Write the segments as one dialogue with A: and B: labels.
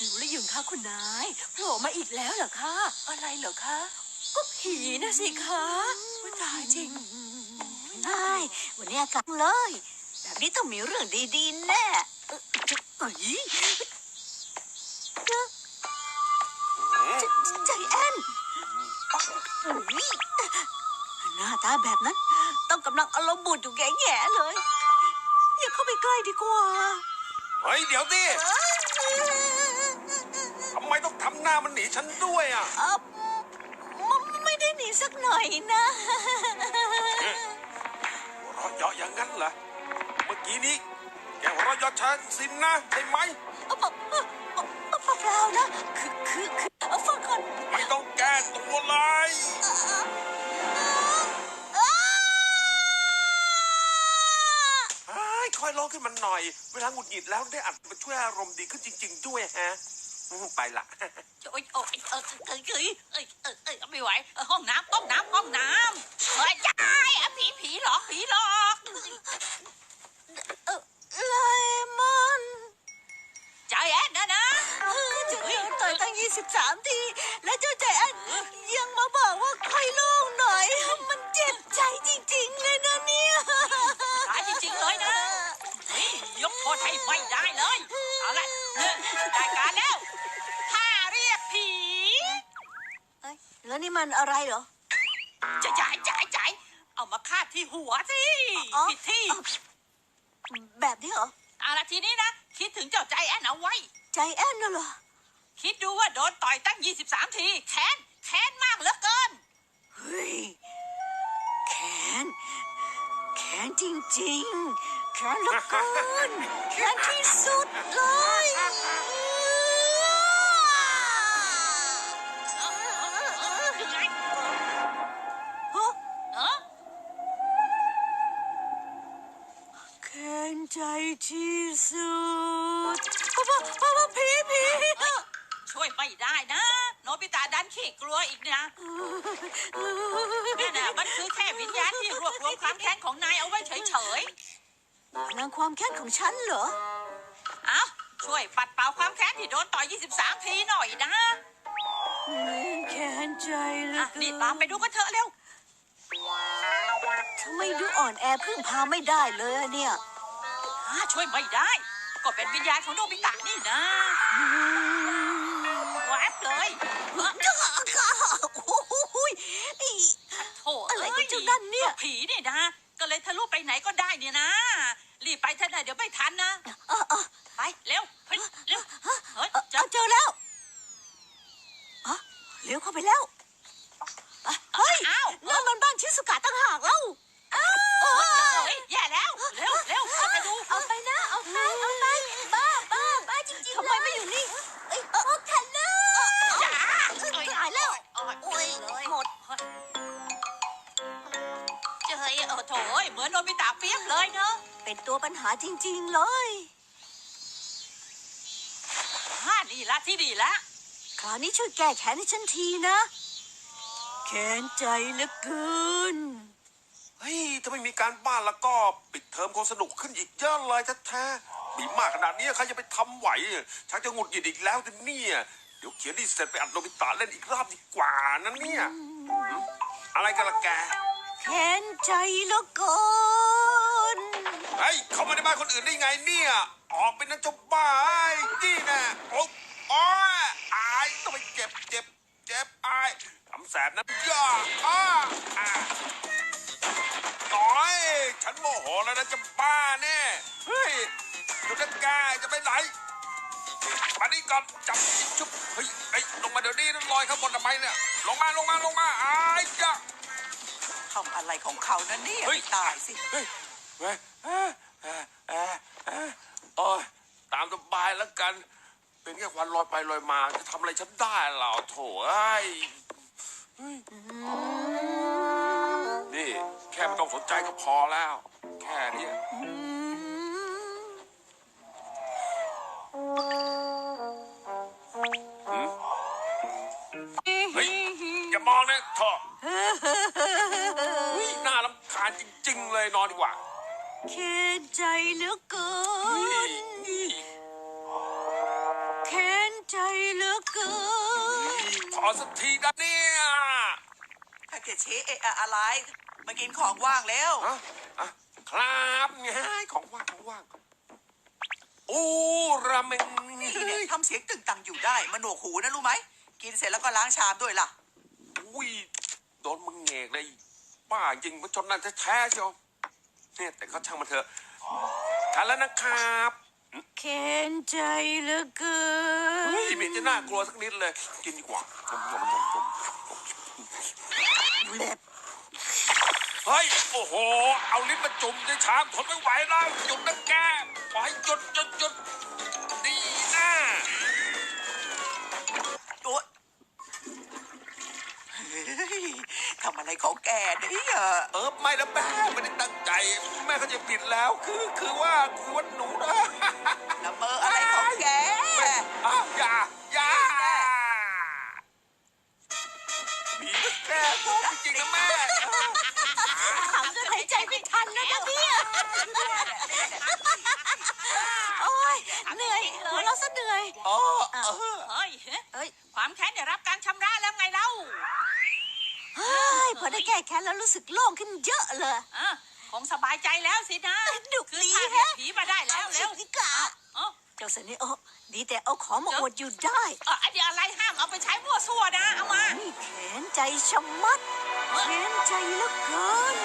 A: รู้หรือยังคะคุณนายโผล่มาอีกแล้วเหรอคะ
B: อะไรเหรอคะ
A: ก็ผีนะสิคะอุ๊ยตายจริง
C: นายวันนี้อากาศเลย แบบนี้ต้องมีเรื่องดีๆแน่เอ้ยใจใจแอนหน้าตาแบบนั้น ต้องกำลังอารมณ์บุญอยู่แง่ๆเลย อย่าเข้าไปใกล้ดีกว่า
D: เฮ้ย เดี๋ยวดิ ต้องทำหน้ามันหนีฉันด้วยอะ
C: เออมไม่ได้หนีสักหน่อยนะ
D: หัวเราะเยาะอย่างนั้นเหรอ เมื่อกี้นี้ แกหัวเราะเยาะฉันสินนะใช่ไหม
C: เปล่าเปล่าเปล่านะ คือคือคือเอาฟังก่อน
D: ไม่ต้องแก้ตัวเลยเฮ้ยคอยร้องขึ้นมาหน่อย เวลาหงุดหงิดแล้วได้อัดมาช่วยอารมณ์ดีขึ้นจริง ๆ ด้วยฮะอืม ไปละ
B: โอ้ยโอ้ยเออเอ้ยเอ้ยเอ้ยเอ้ยเอ้ยไม่ไหวเออห้องน้ำห้องน้ำห้องน้ำเฮ้ยยายอะผีผีหลอกผีหลอก
C: ไลมอน
B: ใจแอนนะนะ
C: จะโดนต่อยตั้งยี่สิบสามที แล้วเจ้าใจแอนยังมาบอก มัน
B: อะไรเห
C: รอ
B: จะจ่ายจ่ายจ่ายเอามาคาดที่หัวสิ
C: อ๋อ
B: ผิดที่
C: แบบนี้เหรอ
B: เอาละทีนี้นะ คิดถึงเจ้าใจแอนเอาไว้
C: ใจแอนน่ะเหรอ
B: คิดดูว่าโดนต่อยตั้ง 23 ทีแค้นแค้นมากเหลือเกิน
C: เฮ้ย แขน แขนจริงๆ แขนเหลือเกิน แขนที่สุดเลย
B: ไม่ได้นะ โนบิตะดันขี้กลัวอีกนะนั่นน่ะมันคือแค่วิญญาณที่รวบรวมความแค้นของนายเอาไว้เฉย
C: นางความแค้นของฉันเหรอ
B: ๆ เอาช่วยปัดเป่าความแค้นที่โดนต่อย 23 ทีหน่อยนะ
C: แขนใจเหลื
B: อะ
C: อเกิน
B: รีบตามไปดูกันเถอะเร็ว
C: ทำไมดูอ่อนแอพึ่งพาไม่ได้เลยอะเนี่ย
B: อ่าช่วยไม่ได้ ก็เป็นวิญญาณของโนบิตะนี่นะ
C: ป็นตัวปัญหาจริง ๆ เลย
B: อ่านี่ละที่ดีละ
C: คราวนี้ช่วยแก้แค้นให้ฉันทีนะ แค้นใจเหลือเกิน
D: เฮ้ย ถ้าไม่มีการบ้านแล้วก็ปิดเทอมคงสนุกขึ้นอีกเยอะเลยแท้ๆมีมากขนาดนี้ใครจะไปทำไหวชักจะหงุดหงิดอีกแล้วจะเนี่ยเดี๋ยวเขียนดีเสร็จไปอัดโนบิตะเล่นอีกรอบดีกว่านั่นเนี่ยหืมอะไรกันล่ะแก
C: แค้นใจเหลือเกิน
D: เฮ้ยเข้ามาในบ้านคนอื่นได้ไงเนี่ย ออกไปนั่นเจ้าบ้าไอ้นี่แน่โอ๊ยอ้อยอายต้องไปเจ็บเจ็บเจ็บอายทำแสบนะย่าอ้าอ่าน้อย ฉันโมโหแล้วนะจะบ้าแน่เฮ้ยหยุดนะแกจะไปไหนมานี่ก่อนจับชุบเฮ้ยไอ้ยลงมาเดี๋ยวนี้นั่นลอยข้างบนทำไมเนี่ย ลงมาลงมาลงมาอายจ้ะ
E: ทำอะไรของเขานะเนี่ย
D: เฮ้ย
E: ไม่ตายสิ
D: เฮ้ยเฮ้ย เอ้ยเอ้ยเอ้ยเอ้ยโอ้ยตามสบายแล้วกัน เป็นแค่ควันลอยไปลอยมาจะทำอะไรฉันได้เหล่าโถเอ้ยเฮ้ยนี่แค่ไม่ต้องสนใจก็พอแล้ว แค่เนี้ยหืมเฮ้ยอย่ามองนะเถอะเฮ้ยน่ารำคาญจริง ๆ เลยนอนดีกว่า
C: แค้นใจเหลือเกิ
D: เฮ้
C: น
D: ย
C: แค้นใจ
D: อสักทีนะเนี่ย
E: ถ้าเกดเชเอะอะอะไร มากินของว่างแล้ว
D: อะอะครับไงของว่างของว่างโอ้ราเมง
E: นี่เนี่ยทำเสียงตึงตังอยู่ได้ มันหนวกหูนะรู้ไหม กินเสร็จแล้วก็ล้างชามด้วยล่ะ
D: อุ้ยโดนมึงเงกเลยป้าจริงมันจนนั่นแท้ๆเชียว เนี่ยแต่ก็ช่างมันเถอะทานแล้วนะครับ
C: เข็นใจเหลือเกิ
D: เฮ้ย
C: น
D: ไมีจะน่ากลัวสักนิดเลย กินดีกว่าจมจมจมจม
C: เล็บ
D: เฮ้ย โอ้โห เอาลิ้นมาจุ่มในชามทนไม่ไหวแล้วหยุดนะแกปล่อยหยุดหยุดหยุดดี
E: ทำอะไรของแกเนี่ย
D: เออไม่นะแม่ไม่ได้ตั้งใจ แม่เขาใจะผิดแล้ว คือคือว่าคือว่าหนูนะ
E: ละเมออะไรของแก
D: อ้าวอย่าอย่าผีมันแกล้งผมจริงๆนะแม่
C: ขำจนหายใจไม่ทันแล้วนะเนี่ยโอ้ยเหนื่อยหัวเราะซะเหนื่อย
D: อ๋อเออ
B: เฮ้ย
C: เอ้ย
B: ความแค้นได้รับการชำระแล้วไงเล่า
C: เฮ้ยพอได้แก้แค้นแล้วรู้สึกโล่งขึ้นเยอะเลย
B: อะคงสบายใจแล้วสินะ
C: ดุ
B: คือ
C: ดี
B: ข้า
C: แฮะ
B: เห็นผีมาได้แล้วเร็ว
C: นิกา
B: เอ้า
C: เจ้าเสน่ห์โอ้ดีแต่เอาของมาอวดอยู่ได้
B: เออไอเดียอะไรห้ามเอาไปใช้มั่วซั่วนะเอามา
C: นี่แขนใจชะมัดแขนใจเหลือเกิน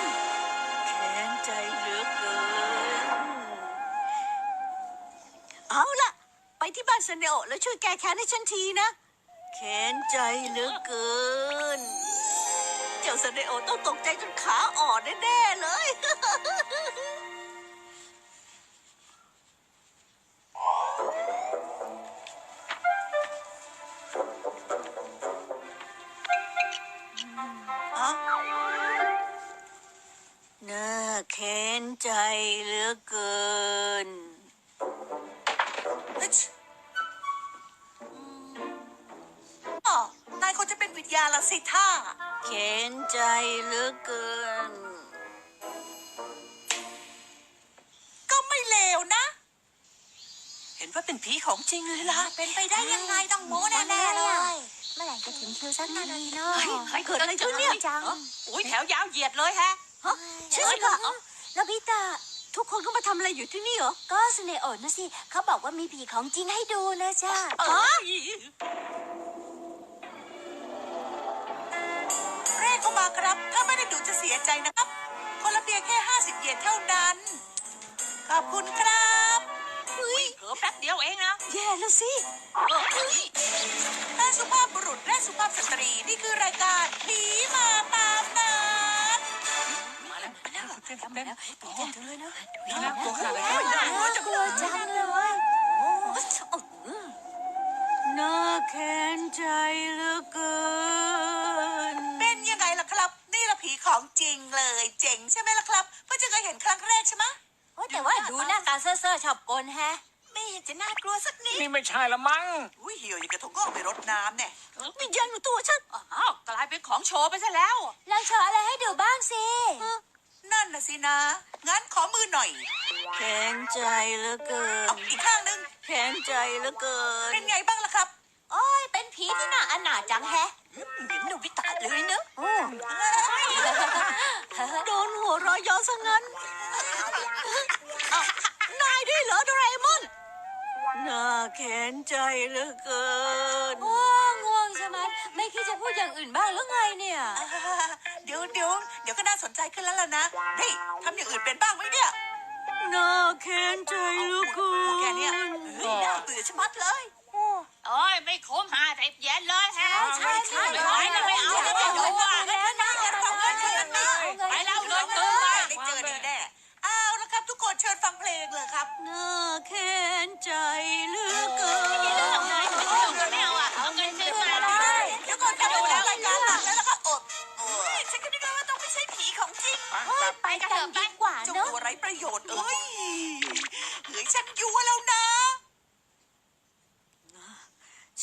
C: แขนใจเหลือเกิน เอาล่ะ ไปที่บ้านเสนโอะแล้วช่วยแก้แค้นให้ฉันทีนะแขนใจเหลือเกิน เจ้าเสนโอต้องตกใจจนขาอ่อนแน่ๆเลย
E: ฮะ
C: น่าแค้นใจเหลือเกิน
E: เฮ้ยอืมอ๋อนายคงจะเป็นวิญญาณละสิท่า
C: แค้นใจเหลือเกิน
E: ก็ไม่เลวนะ
A: เห็นว่าเป็นผีของจริงเลยล่ะ
E: เป็นไปได้ยังไงต้องโม้แน่ๆเลย
F: เมื่อไหร่จะถึงคิวสักทีเนาะ
C: เฮ้ยเกิดอะไรขึ้นเนี่ย
F: จัง
B: อุ้ยแถวยาวเหยียดเลยฮะ
C: ฮะใช่ค่ะ
F: โนบิตะ
C: ทุกคนก็มาทำอะไรอยู่ที่นี่เหรอ
F: ก็สเนโอะนะสิ เขาบอกว่ามีผีของจริงให้ดูนะจ้า
B: เอ้ย
E: มาครับ ถ้าไม่ได้ดูจะเสียใจนะครับ คนละเพียงแค่ 50 เยนเท่านั้น ขอบคุณครับ
C: เฮ้ย
B: เผลอแป๊บเดียวเองนะ
C: แย่แล้วสิ
B: เออเฮ้ย
E: ท่านสุภาพบุรุษและสุภาพสตรีนี่คือรายการผีมาตามนัด
B: มาแล้วมาแล้ว
A: เต้นเต้น
C: ตื่นเต้นจังเลยนะ
A: นี่น่ากลัวขนาดไหน
E: น่ากลัวจัง
F: ก
E: เล
F: ลัวยจังเลย
C: น่าแค้นใจเหลือเกิน
E: ของจริงเลย เจ๋งใช่ไหมล่ะครับเพิ่งจะเคยเห็นครั้งแรกใช่ไหม
F: โอ้แต่ว่าดูหน้าตาเซ่อๆชอบกลแฮะ
E: ไม่เห็นจะน่ากลัวสักนิด
A: นี่ไม่ใช่ละมั้ง
E: อุ้ยเหี่ยวอย่างกระทงงอกไปรดน้ำเนี่ย
C: วิญญาณอยู่ตัวฉัน
B: อ้าวกลายเป็นของโชว์ไปซะแล้ว
F: ลองโชว์อะไรให้ดูบ้างสิ
E: นั่นน่ะสินะงั้นขอมือหน่อย
C: แค้นใจเหลือเกิน
E: เอาอีกข้างหนึง
C: แค้นใจเหลือเกิน
E: เป็นไงบ้างล่ะครับ
F: โอ้ยเป็นผีที่น่าอนาถจังแฮะ
E: เหมือนโนบิตะเลยเนอะ
F: โอ้
C: โดน หัวเรอยย้อนซะงั้นอ้าวนายด้วยเหรอโดราเอมอนน่าแค้นใจเหลือเกิน
F: ง่วงง่วงใช่ไหมไม่คิดจะพูดอย่างอื่นบ้างหรือไงเนี่ย
E: อ่าเดี๋ยวเดี๋ยวเดี๋ยวก็น่าสนใจขึ้นแล้วล่ะนะนี่ทำอย่างอื่นเป็นบ้างไหมเนี่ย
C: น่าแค้นใจเหลือเกิ
E: แค่เนี้ย
C: น
E: เฮ้ยน่าเบื่อชะมัดเลย
B: โอ้ยไม่คุ้มหาแต่เย็นเลยฮะ
F: ใช่ใช่
B: ไม่ไหวนะไม่เอาจะไม่ดูอะ
F: แล้วนะ
B: ไปแล้วเดินตื่นมา
E: ได้เจอดีแน่เอาละครับ ทุกคนเชิญฟั งเพลงเลยครับ
C: น่าแค้นใจเหลือเกิน
B: ไม่เอาอะเอาเงินซื้อมา
E: เดี๋ยวก่อนครับเดี๋ยวนะรายการหลักแล้วแล้วก็อดโอ้ยฉันก็นึกว่าต้องไม่ใช่ผีของจริง
F: ไปกันดีกว่า
E: เจ้า
F: เนอะ
E: ตัวไร้ประโยชน์เอ้ยเฮ้ยฉันยั่วแล้วนะ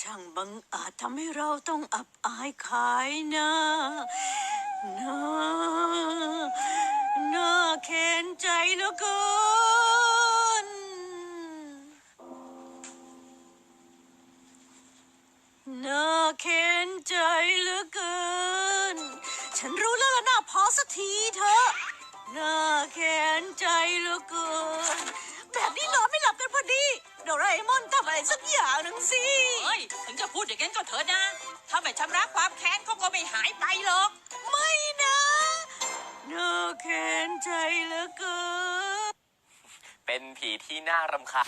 C: ช่างบังอาจทำให้เราต้องอับอายขายหน้าน่า น่าแค้นใจเหลือเกิน น่าเค้นใจเหลือเกิน ฉันรู้แล้วล่ะน่าพอสักทีเถอะ น่าแค้นใจเหลือเกิน แบบนี้นอนไม่หลับกันพอดีโดราเอมอนทำอะไรสักอย่างหนึ่งสิ
B: เฮ้ย ถึงจะพูดอย่างนั้นก็เถอะนะ ถ้าไม่ชำระความแค้นเขาก็ไม่หายไปหรอก
C: น่าแค้นใจเหลือเกิน
G: เป็นผีที่น่ารำคาญ